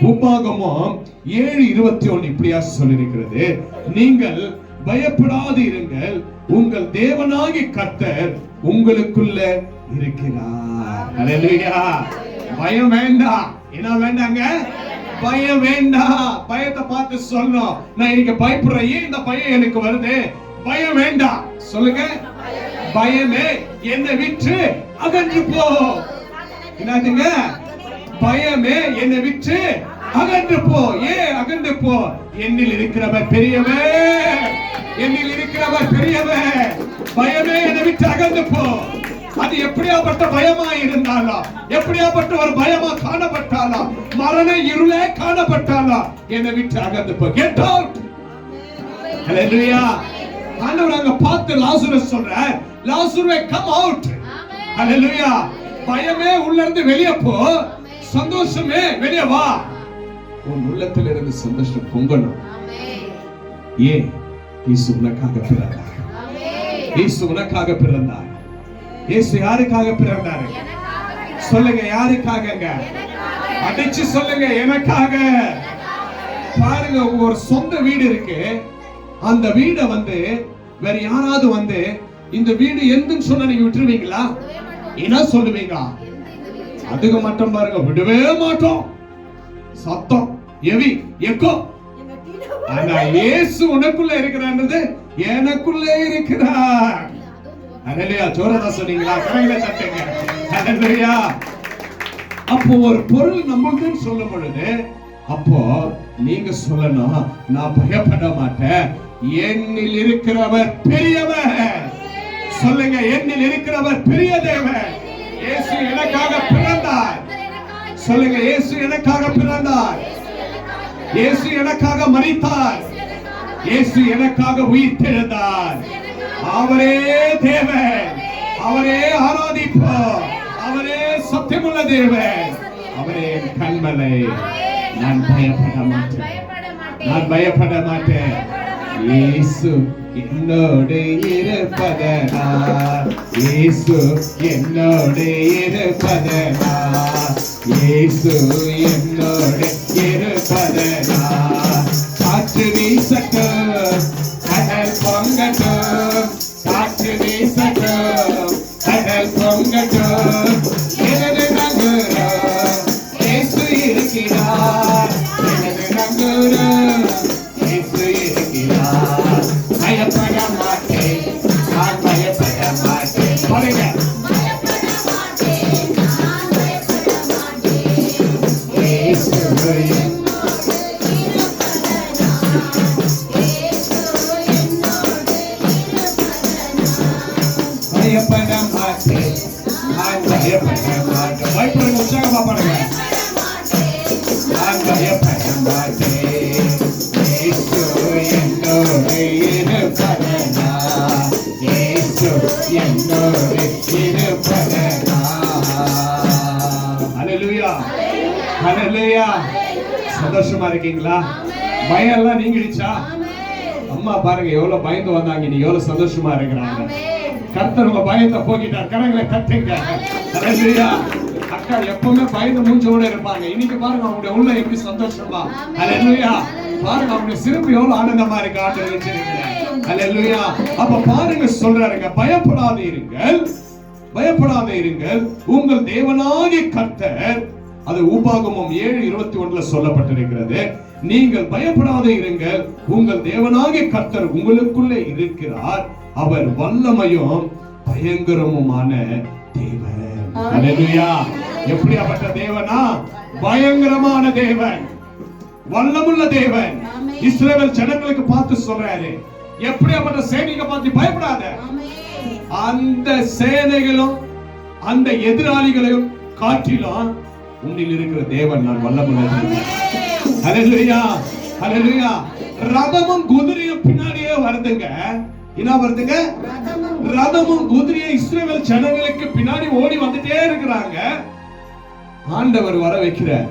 உபாகமம் ஏழு இருபத்தி ஒன்னு இப்படியா சொல்லியிருக்கிறது. நீங்கள் பயப்படாது இருங்கள். உங்கள் தேவனாகி கர்த்தர் உங்களுக்குள்ள இருக்கிறார். பயம் வேண்டாம் என்ன வேண்டாங்க? பயம் வேண்டாம் பயத்தை பார்த்து சொல்லணும். நான் இன்னைக்கு பயப்படுறேன். ஏன் இந்த பயம் எனக்கு வருது? பயம் வேண்டாம் சொல்லுங்க. பயமே என்னை விட்டு அகன்று போ. என்னதுங்க பயமே என்னை விட்டு அகன்று போ. ஏன் அகன்று போ. என்னில் இருக்கிறவர் பெரியவர். என்னில் இருக்கிறவர் பெரியவர். பயமே என்னை விட்டு அகன்று போ. அது எப்படியாப்பட்ட பயமா இருந்தாலும் எப்படியாப்பட்ட ஒரு பயமா காணப்பட்டாலும் மரண இருளே காணப்பட்டாலும் என்னை விட்டு அகன்று போ. கெட் அவுட் ஹalleluya ஆண்டவர் அங்க பார்த்து லாசரஸ் சொல்ற லாசருவே கம் அவுட் ஹalleluya பயமே உள்ள இருந்து வெளிய போ. சந்தோஷமே வெளிய வா. உன் உள்ளத்துல இருந்து சந்தோஷம் பொங்கணும். ஏன்? இயேசு உனக்காக பிறந்தார். இயேசு உனக்காக பிறந்தார். இயேசு யாருக்காக பிறந்தாரு? சொல்லுங்க யாருக்காகங்க? அடிச்சு சொல்லுங்க எனக்காக. பாருங்க உங்க ஒரு சொந்த வீடு இருக்கு. அந்த வீடை வந்து வேற யாராவது வந்து இந்த வீடு எந்துன்னு சொன்னா நீங்க விட்டுருவீங்களா? என்ன சொல்லுவீங்க? அதுக்கு மட்டும் பாருங்க. விடவே மாட்டோம். சத்தம் எவி எக்கோ. ஆனா இயேசு உனக்குள்ள இருக்கிறான்றது எனக்குள்ளே இருக்கிறார். அனலியா ஜோரதா சொன்னீங்களா? கரையில தட்டுங்க. அனலியா அப்போ ஒரு பொருள் நம்மளுக்குன்னு சொல்லும் பொழுது அப்போ நீங்க சொல்லணும் நான் பயப்பட மாட்டேன். என்னில் இருக்கிறவர் பெரியவர். சொல்லுங்க என்னில் இருக்கிறவர் பெரிய தேவன். இயேசு எனக்காக பிறந்தார். சொல்லுங்க இயேசு எனக்காக பிறந்தார். இயேசு எனக்காக மறித்தார் இயேசு எனக்காக உயிர்த்தெழுந்தார். அவரே தேவன். அவரே ஆராதிப்போம் அவரே சத்தியமுள்ள தேவன். அவரே என் கண்மலை. நான் பயப்பட மாட்டேன். நான் பயப்பட மாட்டேன். இயேசு என்னோடு இருப்பதனா இயேசு என்னோடு இருப்பதனா இயேசு என்னோடு இருப்பதனா என்னோடு இருப்பதனா ஹalleluya ஹalleluya சந்தோஷமா இருக்கீங்களா? பயம் எல்லாம் நீங்கிடுச்சா? அம்மா பாருங்க எவ்வளவு பயந்து வந்தாங்க. நீ எவ்வளவு சந்தோஷமா இருக்கிறாங்க. கர்த்தர் உங்க பயத்தை போக்கிட்டார். கரங்களை தட்டுங்க ஹalleluya அக்கா எப்பவுமே பயந்து மூஞ்சோட இருப்பாங்க. இன்னைக்கு பாருங்க அவங்களுடைய உள்ள எப்படி சந்தோஷமா? ஹalleluya பாருங்க அவங்க சிறப்பு எவ்வளவு ஆனந்தமா இருக்கு ஆண்டு வச்சிருக்கிறேன் அப்ப பாருங்க சொல்றாருங்க பயப்படாத இருங்கள். பயப்படாத இருங்கள். உங்கள் தேவனாகிய கர்த்தர் அது உபாகமம் ஏழு இருபத்தி ஒண்ணுல சொல்லப்பட்டிருக்கிறது. நீங்கள் பயப்படாத இருங்கள். உங்கள் தேவனாகிய கர்த்தர் உங்களுக்குள்ளே இருக்கிறார். அவர் வல்லமையும் பயங்கரமுமான தேவன். எப்படியாப்பட்ட தேவனா? பயங்கரமான தேவன். வல்லமுள்ள தேவன். இஸ்ரவேல் ஜனங்களுக்கு பார்த்து சொல்றாரு. எப்படியாப்பட்ட சேனைகளை பார்த்து பயப்படாத? அந்த சேனைகளும் அந்த எதிராளிகளையும் காட்டிலும் உன்னில் இருக்கிற தேவன் நான் வல்லமுள்ள ஹalleluya ஹalleluya ரதமும் குதிரையும் பின்னாடியே வருதுங்க. என்ன வருதுங்க? ரதமும் குதிரையும் இஸ்ரவேல் ஜனங்களுக்கு பின்னாடி ஓடி வந்துட்டே இருக்கிறாங்க. ஆண்டவர் வர வைக்கிறார்.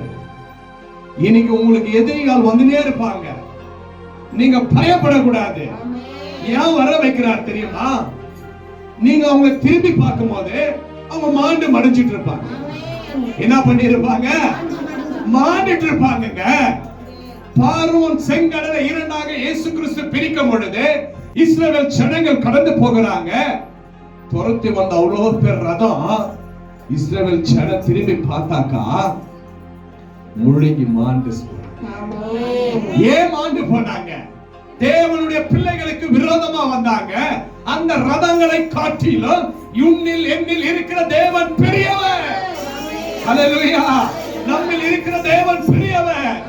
இன்னைக்கு உங்களுக்கு எதிரிகள் வந்துட்டே இருப்பாங்க. நீங்க பயப்படக்கூடாது. ஏன் வர வைக்கிறார் தெரியுமா? நீங்க அவங்க திரும்பி பார்க்கும்போது அவங்க மாண்டு மடிஞ்சிட்டு இருப்பாங்க. என்ன பண்ணி இருப்பாங்க மாண்டிட்டு இருப்பாங்கங்க. பார்வோன் செங்கடலை இரண்டாக இயேசு கிறிஸ்து பிரிக்கும் பொழுது இஸ்ரவேல் ஜனங்கள் கடந்து போகிறாங்க. துரத்தி வந்த அவ்வளோ பேர் ரதம் இஸ்ரவேல் ஜன திரும்பி பார்த்தாக்கா முழுகி மாண்டு ஏன் மாண்டு போனாங்க? தேவனுடைய பிள்ளைகளுக்கு விரோதமா வந்தாங்க. அந்த ரதங்களை காட்டிலும் உன்னில் என்னில் இருக்கிற தேவன் பெரியவர். ஹalleluya. நம்மில் இருக்கிற தேவன் பெரியவர்.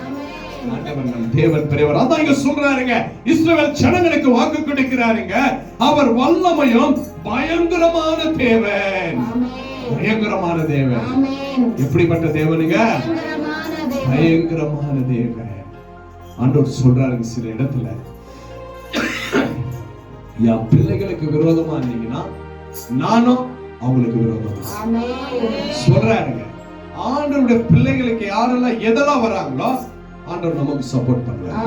தேவன் பெரியவர். அதான் இங்க சொல்றாருங்க. இஸ்ரவேல் ஜனங்களுக்கு வாக்கு கொடுக்கிறாருங்க. அவர் வல்லமையும் பயங்கரமான தேவன். பயங்கரமான தேவன். எப்படிப்பட்ட தேவனுங்க? பயங்கரமான தேவன் ஆண்டவர் சொல்றாருங்க சில இடத்துல. என் பிள்ளைகளுக்கு விரோதமா இருந்தீங்கன்னா நானும் அவங்களுக்கு விரோதமா சொல்றாருங்க. ஆண்டவருடைய பிள்ளைகளுக்கு யாரெல்லாம் எதெல்லாம் வராங்களோ ஆண்டவர் நமக்கு சப்போர்ட் பண்றாரு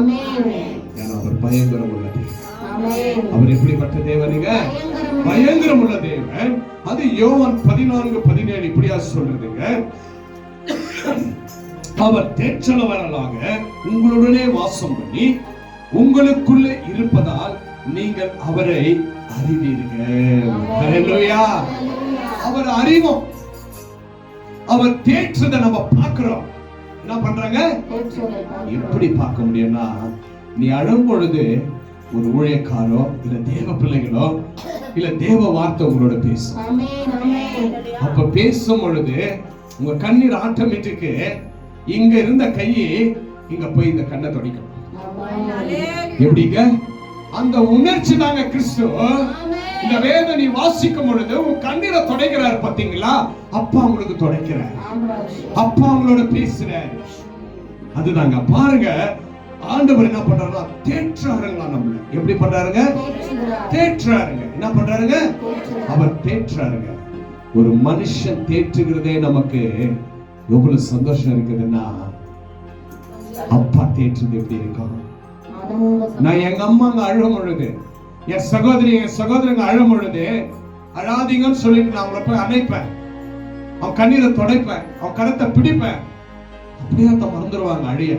ஏன்னா அவர் பயங்கரம் உள்ள தேவன் அவர் எப்படிப்பட்ட தேவனுங்க பயங்கரம் உள்ள தேவன். அது யோவான் பதினான்கு பதினேழு இப்படியா சொல்றதுங்க அவர் தேற்றலவரலாக உங்களுடனே வாசம் பண்ணி உங்களுக்குள்ளே இருப்பதால் நீங்கள் அவரை அறிவீர்கள். அவர் அறிவோம். அவர் தேற்றதை நம்ம பார்க்கிறோம். என்ன பண்றாங்க? எப்படி பார்க்க முடியும்னா நீ அழும் பொழுது ஒரு ஊழியக்காரோ இல்ல தேவ பிள்ளைகளோ இல்ல தேவ வார்த்தை உங்களோட பேசும் அப்ப பேசும் பொழுது உங்க கண்ணீர் ஆட்டோமேட்டிக்கு இங்க இருந்த கையை இங்க போய் இந்த கண்ணை துடைக்கும். எப்படிங்க? அந்த உணர்ச்சி தாங்க கிறிஸ்து. இந்த வேத நீ வாசிக்கும் பொழுது உன் கண்ணீரை துடைக்கிறார் பாத்தீங்களா அப்பா உங்களுக்கு துடைக்கிறார். அப்பா அவங்களோட பேசுறாரு. அதுதாங்க பாருங்க. ஆண்டவர் என்ன பண்றாருன்னா தேற்றாருங்களா நம்மள. எப்படி பண்றாருங்க? தேற்றாருங்க. என்ன பண்றாருங்க? அவர் தேற்றாருங்க. ஒரு மனுஷன் தேற்றுகிறதே நமக்கு எவ்வளவு சந்தோஷம் இருக்குதுன்னா அப்பா தேற்றுறது எப்படி இருக்கும்? நான் எங்க அம்மாங்க அழும் பொழுது என் சகோதரி என் சகோதரங்க அழும் பொழுது அழாதீங்கன்னு சொல்லிட்டு நான் அவங்களை போய் அணைப்பேன். அவன் கண்ணீரை துடைப்பேன் அவன் கரத்தை பிடிப்பேன். அப்படியே அதை மறந்துடுவாங்க அழிய.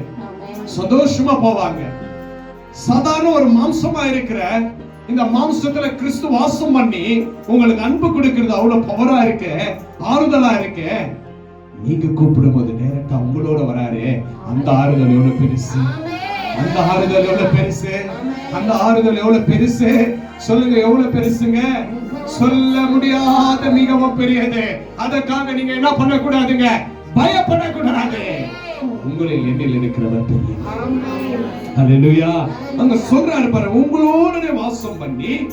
சந்தோஷமா போவாங்க. சாதாரண ஒரு மாம்சமா இருக்கிற இந்த மாம்சத்துல கிறிஸ்து வாசம் பண்ணி உங்களுக்கு அன்பு கொடுக்கிறது அவ்வளவு பவரா இருக்கு ஆறுதலா இருக்கு. நீங்க கூப்பிடும் போது நேரட்டா உங்களோட வராரு. அந்த ஆறுதல் எவ்வளவு பெருசு? அந்த ஆறுதல் எவ்வளவு பெருசு? அந்த ஆறுதல் எவ்வளவு பெருசு? சொல்லுங்க எவ்வளவு பெருசுங்க? சொல்ல முடியாத மிகவும் பெரியது. அதற்காக நீங்க என்ன பண்ணக்கூடாதுங்க? பயப்படக்கூடாது. உங்களில் என்னில் இருக்கிறவர் பெரிய அங்க சொல்றாரு பாரு உங்களோட வாசம் பண்ணி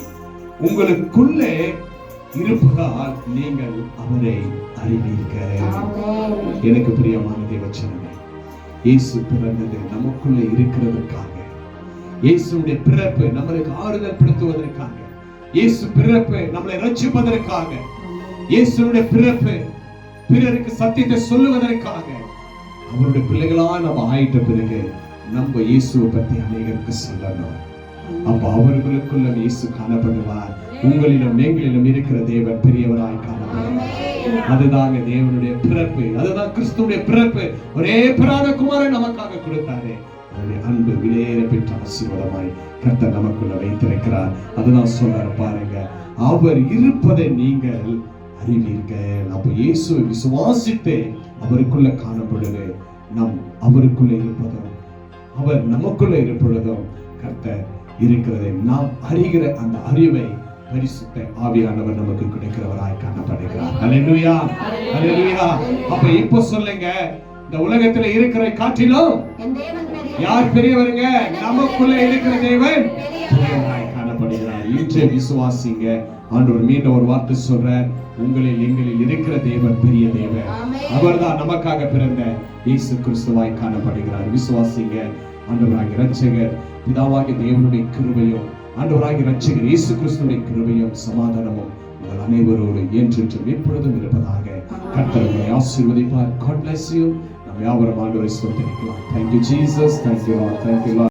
உங்களுக்குள்ளே இருப்பதால் நீங்கள் அவரை அறிவீர்கள். எனக்கு பிரியமான தேவச்சனமே இயேசு பிறந்தது நமக்குள்ள இருக்கிறதற்காக இயேசுடைய பிறப்பு நம்மளுக்கு ஆறுதல் படுத்துவதற்காக இயேசு பிறப்பு நம்மளை ரட்சிப்பதற்காக. இயேசுடைய பிறப்பு பிறருக்கு சத்தியத்தை சொல்லுவதற்காக. அவருடைய பிள்ளைகளா நம்ம ஆயிட்ட பிறகு நம்ம இயேசுவை பத்தி அநேகருக்கு சொல்லணும். அப்ப அவர்களுக்குள்ள இயேசு காணப்படுவார். உங்களிலும் எங்களிலும் இருக்கிற தேவன் பெரியவராய் காணப்படுவார். அதுதாங்க தேவனுடைய பிறப்பு. அதுதான் கிறிஸ்துடைய பிறப்பு. ஒரே பிராண குமாரன் நமக்காக கொடுத்தாரு. அவருடைய அன்பு விலையேற பெற்ற ஆசீர்வாதமாய் கர்த்தர் நமக்குள்ள வைத்திருக்கிறார். அதுதான் சொல்றாரு பாருங்க அவர் இருப்பதை நீங்கள் அறிவீர்கள். அப்ப இயேசுவை விசுவாசித்து அவருக்குள்ள காணப்படுது. நம் அவருக்குள்ள இருப்பதும் அவர் நமக்குள்ள இருப்பதும் கர்த்தர் இருக்கிறதை நாம் அறிகிற அந்த அறிவை பரிசுத்த ஆவியானவர் நமக்கு கிடைக்கிறவராய் காணப்படுகிறார். அல்லேலூயா அப்ப இப்போ சொல்லுங்க இந்த உலகத்துல இருக்கிற காட்டிலும் யார் பெரியவருங்க? நமக்குள்ள இருக்கிற தேவன் பெரியவராய் காணப்படுகிறார். விசுவாசிங்க. ஆண்டவர் மீண்டும் ஒரு வார்த்தை சொல்றார். உங்களில் எங்களில் இருக்கிற தேவன் பெரிய தேவன். அவர்தான் நமக்காக பிறந்த இயேசு கிறிஸ்துவாய் காணப்படுகிறார். விசுவாசிங்க. ஆண்டவராகி ரட்சகர் பிதாவாகிய தேவனுடைய கிருபையும் ஆண்டவராகி ரட்சகர் இயேசு கிறிஸ்துடைய கிருபையும் சமாதானமும் உங்கள் அனைவரோடு என்றென்றும் எப்பொழுதும் இருப்பதாக கர்த்தர் உங்களை ஆசீர்வதிப்பார். காட் பிளஸ் யூ நம்ம யாவரும் ஆண்டவரை ஸ்தோத்திரிக்கலாம். Thank you Jesus thank you thank you